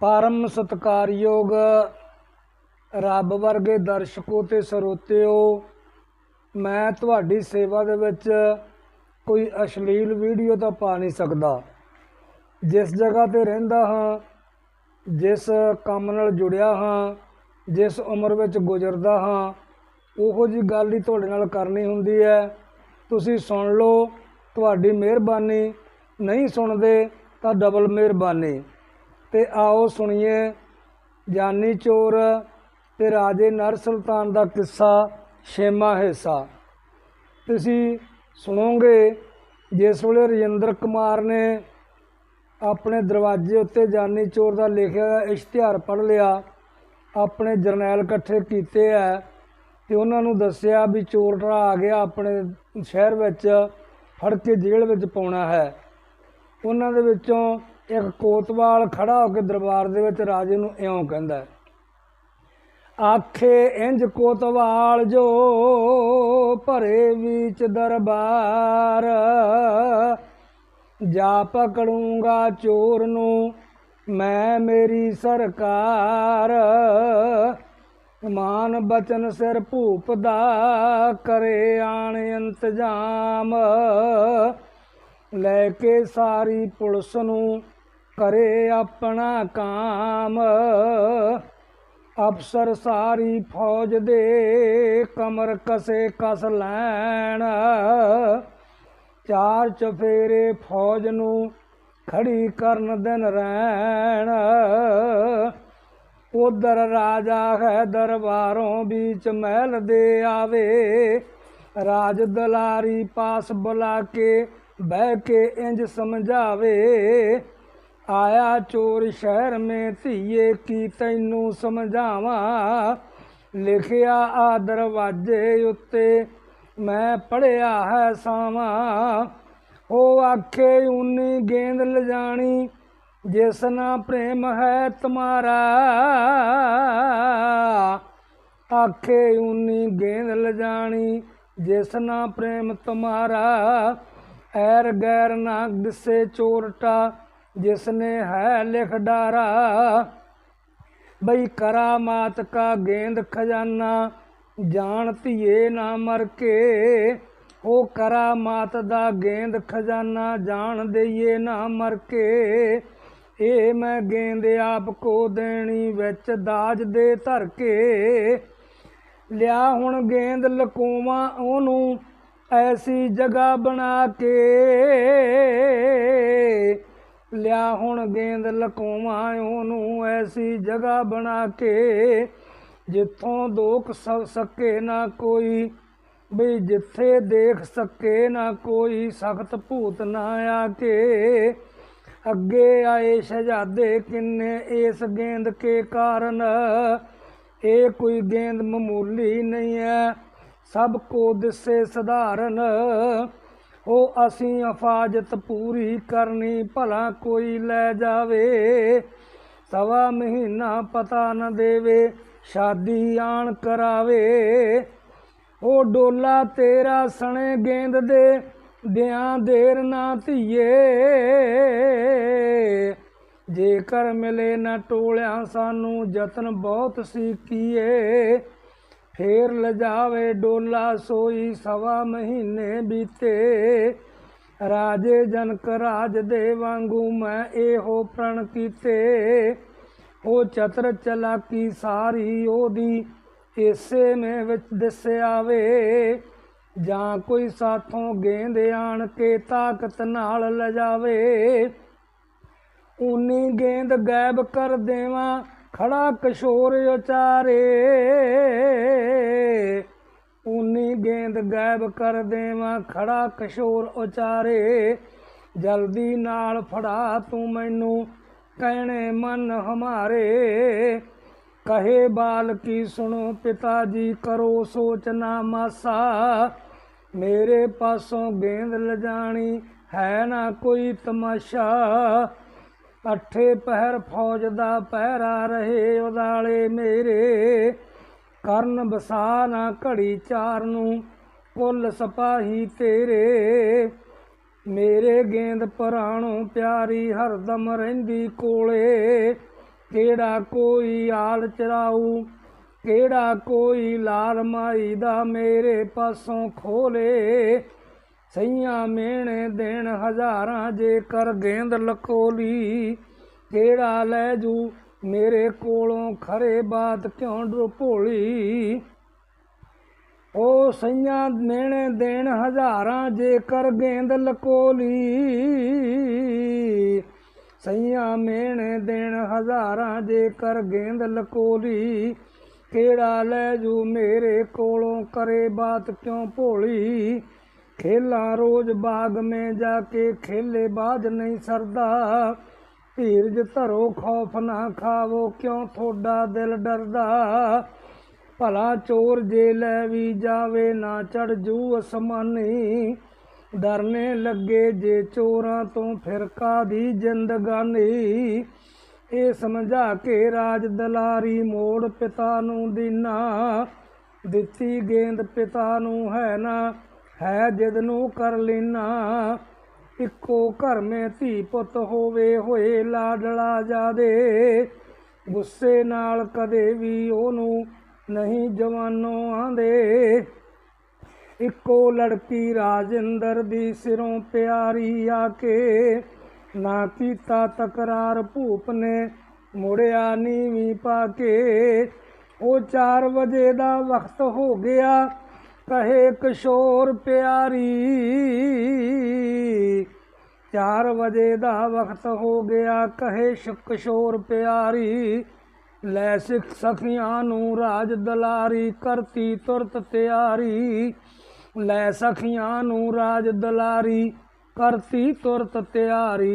ਪਰਮ ਸਤਕਾਰਯੋਗ ਰੱਬ ਵਰਗੇ ਦਰਸ਼ਕੋ ਤੇ ਸਰੋਤਿਓ, ਮੈਂ ਤੁਹਾਡੀ ਸੇਵਾ ਦੇ ਵਿੱਚ ਕੋਈ ਅਸ਼ਲੀਲ ਵੀਡੀਓ ਤਾਂ ਪਾ ਨਹੀਂ ਸਕਦਾ। ਜਿਸ ਜਗ੍ਹਾ ਤੇ ਰਹਿੰਦਾ ਹਾਂ, ਜਿਸ ਕੰਮ ਨਾਲ ਜੁੜਿਆ ਹਾਂ, ਜਿਸ ਉਮਰ ਵਿੱਚ ਗੁਜ਼ਰਦਾ ਹਾਂ, ਉਹੋ ਜੀ ਗੱਲ ਹੀ ਤੁਹਾਡੇ ਨਾਲ ਕਰਨੀ ਹੁੰਦੀ ਹੈ। ਤੁਸੀਂ ਸੁਣ ਲਓ, ਤੁਹਾਡੀ ਮਿਹਰਬਾਨੀ, ਨਹੀਂ ਸੁਣਦੇ ਤਾਂ ਡਬਲ ਮਿਹਰਬਾਨੀ। ਤੇ ਆਓ ਸੁਣੀਏ ਜਾਨੀ ਚੋਰ ਤੇ ਰਾਜੇ ਨਰ ਸੁਲਤਾਨ ਦਾ ਕਿੱਸਾ, ਛੇਵਾਂ ਹਿੱਸਾ। ਤੁਸੀਂ ਸੁਣੋਗੇ, ਜਿਸ ਵੇਲੇ ਰਜਿੰਦਰ ਕੁਮਾਰ ਨੇ ਆਪਣੇ ਦਰਵਾਜ਼ੇ ਉੱਤੇ ਜਾਨੀ ਚੋਰ ਦਾ ਲਿਖਿਆ ਹੋਇਆ ਇਸ਼ਤਿਹਾਰ ਪੜ੍ਹ ਲਿਆ, ਆਪਣੇ ਜਰਨੈਲ ਇਕੱਠੇ ਕੀਤੇ ਆ ਤੇ ਉਹਨਾਂ ਨੂੰ ਦੱਸਿਆ ਵੀ ਚੋਰ ਆ ਗਿਆ ਆਪਣੇ ਸ਼ਹਿਰ ਵਿੱਚ, ਫੜ ਕੇ ਜੇਲ੍ਹ ਵਿੱਚ ਪਾਉਣਾ ਹੈ। ਉਹਨਾਂ ਦੇ ਵਿੱਚੋਂ ਇੱਕ ਕੋਤਵਾਲ ਖੜਾ ਹੋ ਕੇ ਦਰਬਾਰ ਦੇ ਵਿੱਚ ਰਾਜੇ ਨੂੰ ਇਉਂ ਕਹਿੰਦਾ ਆਖੇ, ਇੰਜ ਕੋਤਵਾਲ ਜੋ ਭਰੇ ਵਿੱਚ ਦਰਬਾਰ, ਜਾ ਪਕੜੂੰਗਾ ਚੋਰ ਨੂੰ ਮੈਂ ਮੇਰੀ ਸਰਕਾਰ, ਮਾਨ ਬਚਨ ਸਿਰ ਭੂਪ ਦਾ ਕਰੇ ਆਣ ਇੰਤਜ਼ਾਮ, ਲੈ ਕੇ ਸਾਰੀ ਪੁਲਿਸ ਨੂੰ ਕਰੇ ਆਪਣਾ ਕਾਮ। ਅਫਸਰ ਸਾਰੀ ਫੌਜ ਦੇ ਕਮਰ ਕਸੇ ਕਸ ਲੈਣ। ਚਾਰ ਚਫੇਰੇ ਫੌਜ ਨੂੰ ਖੜੀ ਕਰਨ ਦਿਨ ਰਹਿਣ। ਉਧਰ ਰਾਜਾ ਹੈ ਦਰਬਾਰੋਂ ਵਿੱਚ ਮਹਿਲ ਦੇ ਆਵੇ। ਰਾਜ ਦਲਾਰੀ ਪਾਸ ਬੁਲਾ ਕੇ ਬਹਿ ਕੇ ਇੰਜ ਸਮਝਾਵੇ। ਆਇਆ ਚੋਰ ਸ਼ਹਿਰ ਮੇ ਧੀਏ ਕੀ ਤੈਨੂੰ ਸਮਝਾਵਾਂ? ਲਿਖਿਆ ਆ ਦਰਵਾਜ਼ੇ ਉੱਤੇ, ਮੈਂ ਪੜਿਆ ਹੈ ਸਾਵਾਂ। ਉਹ ਆਖੇ ਉਨੀ ਗੇਂਦ ਲਜਾਣੀ, ਜਿਸ ਨਾ ਪ੍ਰੇਮ ਹੈ ਤੁਮਾਰਾ। ਆਖੇ ਉਨੀ ਗੇਂਦ ਲਜਾਣੀ, ਜਿਸ ਨਾ ਪ੍ਰੇਮ ਤੁਮਾਰਾ। ਐਰ ਗੈਰ ਨਾ ਦਿਸੇ ਚੋਰਟਾ ਜਿਸ ਨੇ ਹੈ ਲਿਖ ਡਾਰਾ, ਬਈ ਕਰਾਮਾਤ ਕਾ ਗੇਂਦ ਖਜ਼ਾਨਾ, ਜਾਣ ਧੀਏ ਨਾ ਮਰ ਕੇ ਉਹ ਕਰਾਮਾਤ ਦਾ ਗੇਂਦ ਖਜ਼ਾਨਾ, ਜਾਣ ਦਈਏ ਨਾ ਮਰ ਕੇ। ਇਹ ਮੈਂ ਗੇਂਦ ਆਪ ਕੋ ਦੇਣੀ, ਵਿੱਚ ਦਾਜ ਦੇ ਧਰ ਕੇ। ਲਿਆ ਹੁਣ ਗੇਂਦ ਲਕੋਵਾਂ ਉਹਨੂੰ, ਐਸੀ ਜਗ੍ਹਾ ਬਣਾ ਕੇ। ਲਿਆ ਹੁਣ ਗੇਂਦ ਲਕੋਵਾਂ, ਉਹਨੂੰ ਐਸੀ ਜਗ੍ਹਾ ਬਣਾ ਕੇ ਜਿੱਥੋਂ ਦੋਖ ਸ- ਸਕੇ ਨਾ ਕੋਈ, ਬਈ ਜਿੱਥੇ ਦੇਖ ਸਕੇ ਨਾ ਕੋਈ ਸਖਤ ਭੂਤ ਨਾ ਆ ਕੇ। ਅੱਗੇ ਆਏ ਸ਼ਹਜ਼ਾਦੇ ਕਿੰਨੇ ਇਸ ਗੇਂਦ ਕੇ ਕਾਰਨ? ਇਹ ਕੋਈ ਗੇਂਦ ਮਾਮੂਲੀ ਨਹੀਂ ਹੈ ਸਭ ਕੋ ਦਿਸੇ ਸਧਾਰਨ। ਉਹ ਅਸੀਂ ਹਫਾਜ਼ਤ ਪੂਰੀ ਕਰਨੀ ਭਲਾ ਕੋਈ ਲੈ ਜਾਵੇ। ਸਵਾ ਮਹੀਨਾ ਪਤਾ ਨਾ ਦੇਵੇ, ਸ਼ਾਦੀ ਆਣ ਕਰਾਵੇ। ਉਹ ਡੋਲਾ ਤੇਰਾ ਸਣੇ ਗੇਂਦ ਦੇ ਦਿਆਂ ਦੇਰ ਨਾ ਧੀਏ। ਜੇਕਰ ਮਿਲੇ ਨਾ ਟੋਲਿਆਂ, ਸਾਨੂੰ ਯਤਨ ਬਹੁਤ ਸੀ ਕੀਏ। ਫੇਰ ਲਜਾਵੇ ਡੋਲਾ ਸੋਈ ਸਵਾ ਮਹੀਨੇ ਬੀਤੇ। ਰਾਜੇ ਜਨਕ ਰਾਜ ਦੇ ਵਾਂਗੂ ਮੈਂ ਇਹੋ ਪ੍ਰਣ ਕੀਤੇ। ਉਹ ਚਤਰ ਚਲਾਕੀ ਸਾਰੀ ਉਹਦੀ ਇਸੇ ਮੇ ਵਿੱਚ ਦਿਸਿਆਵੇ। ਜਾਂ ਕੋਈ ਸਾਥੋਂ ਗੇਂਦ ਆਣ ਕੇ ਤਾਕਤ ਨਾਲ ਲਜਾਵੇ। ਉਨੀ ਗੇਂਦ ਗਾਇਬ ਕਰ ਦੇਵਾਂ ਖੜਾ ਕਿਸ਼ੋਰ ਉਚਾਰੇ ਉਨੀ ਗੇਂਦ ਗਾਇਬ ਕਰ ਦੇਵਾਂ, ਖੜਾ ਕਿਸ਼ੋਰ ਉਚਾਰੇ ਜਲਦੀ ਨਾਲ ਫੜਾ ਤੂੰ ਮੈਨੂੰ, ਕਹਿਣੇ ਮਨ ਹਮਾਰੇ। ਕਹੇ ਬਾਲ ਕੀ ਸੁਣੋ ਪਿਤਾ ਜੀ, ਕਰੋ ਸੋਚਨਾ ਮਾਸਾ। ਮੇਰੇ ਪਾਸੋਂ ਗੇਂਦ ਲਜਾਣੀ ਹੈ ਨਾ ਕੋਈ ਤਮਾਸ਼ਾ। ਅੱਠੇ ਪਹਿਰ ਫੌਜ ਦਾ ਪਹਿਰਾ ਰਹੇ ਉਦਾਲੇ ਮੇਰੇ। ਕਰਨ ਬਸਾ ਨਾ ਘੜੀ ਚਾਰ ਨੂੰ ਕੁੱਲ ਸਪਾਹੀ ਤੇਰੇ। ਮੇਰੇ ਗੇਂਦ ਪਰਾਣੋਂ ਪਿਆਰੀ ਹਰਦਮ ਰਹਿੰਦੀ ਕੋਲੇ। ਕਿਹੜਾ ਕੋਈ ਆਲ ਚਰਾਊ, ਕਿਹੜਾ ਕੋਈ ਲਾਲ ਮਾਈ ਦਾ ਮੇਰੇ ਪਾਸੋਂ ਖੋਲੇ। ਸਈਆਂ ਮੇਣੇ ਦੇਣ ਹਜ਼ਾਰਾਂ ਜੇ ਕਰ ਗੇਂਦ ਲਕੋਲੀ। ਕਿਹੜਾ ਲੈ ਜੂ ਮੇਰੇ ਕੋਲੋਂ, ਖਰੇ ਬਾਤ ਕਿਉਂ ਡਰ ਭੋਲੀ ਉਹ ਸਈਆਂ ਮੇਣੇ ਦੇਣ ਹਜ਼ਾਰਾਂ ਜੇ ਕਰ ਗੇਂਦ ਲਕੋਲੀ। ਸਈਆਂ ਮੇਣੇ ਦੇਣ ਹਜ਼ਾਰਾਂ ਜੇ ਕਰ ਗੇਂਦ ਲਕੋਲੀ। ਕਿਹੜਾ ਲੈ ਜੂ ਮੇਰੇ ਕੋਲੋਂ ਕਰੇ ਬਾਤ ਕਿਉਂ ਭੋਲੀ? ਖੇਲਾਂ ਰੋਜ਼ ਬਾਗ ਮੇ ਜਾ ਕੇ ਖੇਲੇ ਬਾਜ ਨਹੀਂ ਸਰਦਾ। ਧੀਰਜ ਧਰੋ ਖੌਫ ਨਾ ਖਾਵੋ, ਕਿਉਂ ਥੋੜਾ ਦਿਲ ਡਰਦਾ? ਭਲਾ ਚੋਰ ਜੇ ਲੈ ਵੀ ਜਾਵੇ, ਨਾ ਚੜ ਜੂ ਅਸਮਾਨੀ। ਡਰਨੇ ਲੱਗੇ ਜੇ ਚੋਰਾਂ ਤੋਂ ਫਿਰ ਕਾਦੀ ਜ਼ਿੰਦਗਾਨੀ? ਇਹ ਸਮਝਾ ਕੇ ਰਾਜ ਦਲਾਰੀ ਮੋੜ ਪਿਤਾ ਨੂੰ ਦੀਨਾ। ਦਿੱਤੀ ਗੇਂਦ ਪਿਤਾ ਨੂੰ ਹੈ ਨਾ ਹੈ ਜਦ ਨੂੰ ਕਰ ਲੈਣਾ ਇੱਕੋ ਘਰ ਮੇ ਧੀ ਪੁੱਤ ਹੋਵੇ, ਹੋਏ ਲਾਡਲਾ ਜਾਦੇ। ਗੁੱਸੇ ਨਾਲ ਕਦੇ ਵੀ ਉਹਨੂੰ ਨਹੀਂ ਜਵਾਨੋ ਆਂਦੇ। ਇੱਕੋ ਲੜਕੀ ਰਾਜਿੰਦਰ ਦੀ ਸਿਰੋਂ ਪਿਆਰੀ ਆ ਕੇ ਨਾ ਕੀਤਾ ਤਕਰਾਰ ਭੂਪ ਨੇ, ਮੁੜਿਆ ਨੀਵੀਂ ਪਾ ਕੇ ਉਹ 4 ਵਜੇ ਦਾ ਵਕਤ ਹੋ ਗਿਆ ਕਹੇ ਕਿਸ਼ੋਰ ਪਿਆਰੀ 4 ਵਜੇ ਦਾ ਵਕਤ ਹੋ ਗਿਆ, ਕਹੇ ਕਿਸ਼ੋਰ ਪਿਆਰੀ, ਲੈ ਸਿੱਖ ਸਖੀਆਂ ਨੂੰ ਰਾਜ ਦਲਾਰੀ, ਕਰਤੀ ਤੁਰਤ ਤਿਆਰੀ, ਲੈ ਸਖੀਆਂ ਨੂੰ ਰਾਜ ਦਲਾਰੀ, ਕਰਤੀ ਤੁਰਤ ਤਿਆਰੀ।